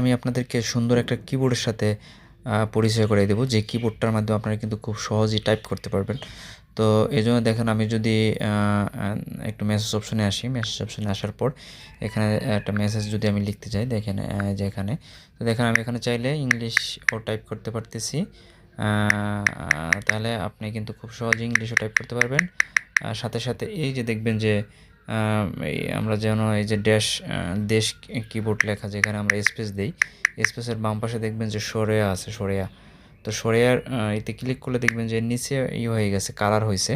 আমি আপনাদেরকে সুন্দর একটা কিবোর্ডের সাথে পরিচয় করে দেবো। যে কিবোর্ডটার মাধ্যমে আপনারা কিন্তু খুব সহজেই টাইপ করতে পারবেন। তো এই জন্য দেখেন আমি যদি একটু মেসেজ অপশনে আসি। মেসেজ অপশনে আসার পর এখানে একটা মেসেজ যদি আমি লিখতে চাই দেখেন আহ, যে এখানে। তো দেখেন আমি এখানে চাইলে ইংলিশ ও টাইপ করতে পারতেছি। তাহলে আপনি কিন্তু খুব সহজে ইংলিশও টাইপ করতে পারবেন। সাথে সাথে এই যে দেখবেন যে এই আমরা যেন এই যে ড্যাশ দেশ কিবোর্ড লেখা যেখানে আমরা স্পেস দিই স্পেসের বাম পাশে দেখবেন যে সরেয়া আছে সরেয়া। তো সরেয়ার এতে ক্লিক করলে দেখবেন যে নিচে ই হয়ে গেছে কালার হয়েছে।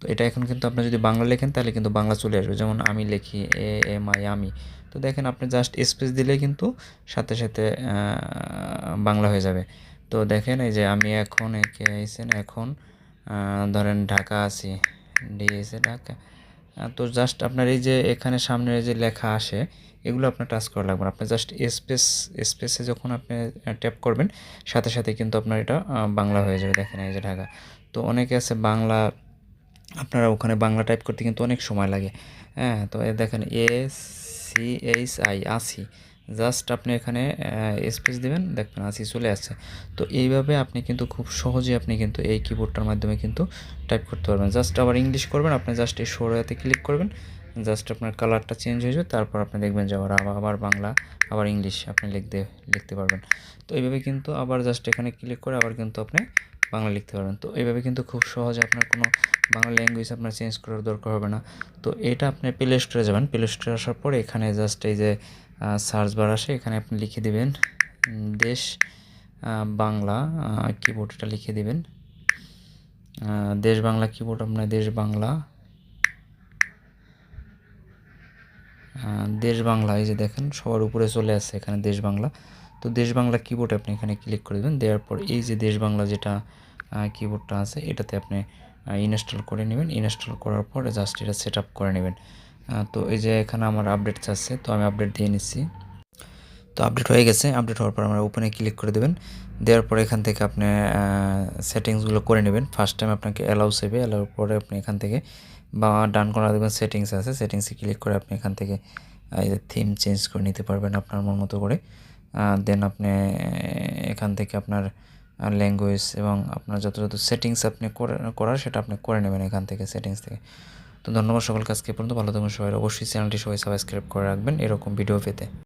তো এটা এখন কিন্তু আপনি যদি বাংলা লেখেন তাহলে কিন্তু বাংলা চলে আসবে। যেমন আমি লিখি এ এম আই আমি। তো দেখেন আপনি জাস্ট স্পেস দিলে কিন্তু সাথে সাথে বাংলা হয়ে যাবে। তো দেখেন এই যে আমি এখন একে আইসেন এখন ধরেন ঢাকা আছি। ডিএসএ ঢাকা। আহ, তো জাস্ট আপনার এই যে এখানে সামনে যে লেখা আসে, এগুলো আপনার টাচ করা লাগবে আপনি জাস্ট স্পেস স্পেসে যখন আপনি ট্যাপ করবেন, সাথে সাথে কিন্তু আপনার এটা বাংলা হয়ে যাবে। দেখেন এই যে ঢাকা। তো অনেকে আছে বাংলা, আপনারা ওখানে বাংলা টাইপ করতে কিন্তু অনেক সময় লাগে। হ্যাঁ তো দেখেন এ সি এইচ আই আসি জাস্ট আপনি এখানে স্পেস দিবেন, দেখবেন আসি চলে আসছে। তো এইভাবে আপনি কিন্তু খুব সহজে আপনি কিন্তু এই কিবোর্ডটার মাধ্যমে কিন্তু টাইপ করতে পারবেন। জাস্ট আবার ইংলিশ করবেন, আপনি জাস্ট এই সরাতে ক্লিক করবেন। জাস্ট আপনার কালারটা চেঞ্জ হয়ে যাবে, তারপর আপনি দেখবেন যে আবার আবার আবার বাংলা, আবার ইংলিশ আপনি লিখতে লিখতে পারবেন। তো এইভাবে কিন্তু আবার জাস্ট এখানে ক্লিক করে আবার কিন্তু আপনি বাংলা লিখতে পারবেন। তো এইভাবে কিন্তু খুব সহজে আপনার কোনো বাংলা ল্যাঙ্গুয়েজ আপনার চেঞ্জ করার দরকার হবে না। তো এটা আপনি প্লে স্টোরে যাবেন। প্লে স্টোরে আসার পরে এখানে জাস্ট এই যে সার্চ বার আসে, এখানে আপনি লিখে দিবেন দেশ বাংলা কিবোর্ডটা লিখে দিবেন। দেশ বাংলা কিবোর্ড আপনার দেশ বাংলা। দেশ বাংলা, এই যে দেখেন, সবার উপরে চলে আসছে এখানে দেশ বাংলা। তো দেশ বাংলা কিবোর্ড আপনি এখানে ক্লিক করে দেবেন, দেওয়ার পর এই যে দেশ বাংলা যেটা কিবোর্ডটা আছে, এটাতে আপনি ইনস্টল করে নেবেন। ইনস্টল করার পর জাস্ট এটা সেট করে নেবেন। তো এই যে এখানে আমার আপডেট চাচ্ছে তো আমি আপডেট দিয়ে নিচ্ছি। তো আপডেট হয়ে গেছে আপডেট হওয়ার পর আমরা ওপেনে ক্লিক করে দেবেন। দেওয়ার পর এখান থেকে আপনি সেটিংসগুলো করে নেবেন। ফার্স্ট টাইম আপনাকে অ্যালাউ সেবে অ্যালাউর পরে আপনি এখান থেকে বা ডান করা দেখবেন সেটিংস আছে। সেটিংসে ক্লিক করে আপনি এখান থেকে এই যে থিম চেঞ্জ করে নিতে পারবেন আপনার মন মতো করে। দেন আপনি এখান থেকে আপনার ল্যাঙ্গুয়েজ এবং আপনার যত যত সেটিংস আপনি করে, করার, সেটা আপনি করে নেবেন এখান থেকে সেটিংস থেকে। তো ধন্যবাদ সকল কাজকে পর্যন্ত। ভালো থাকুন সবাই। অবশ্যই চ্যানেলটি সবাই সাবস্ক্রাইব করে রাখবেন এরকম ভিডিও পেতে।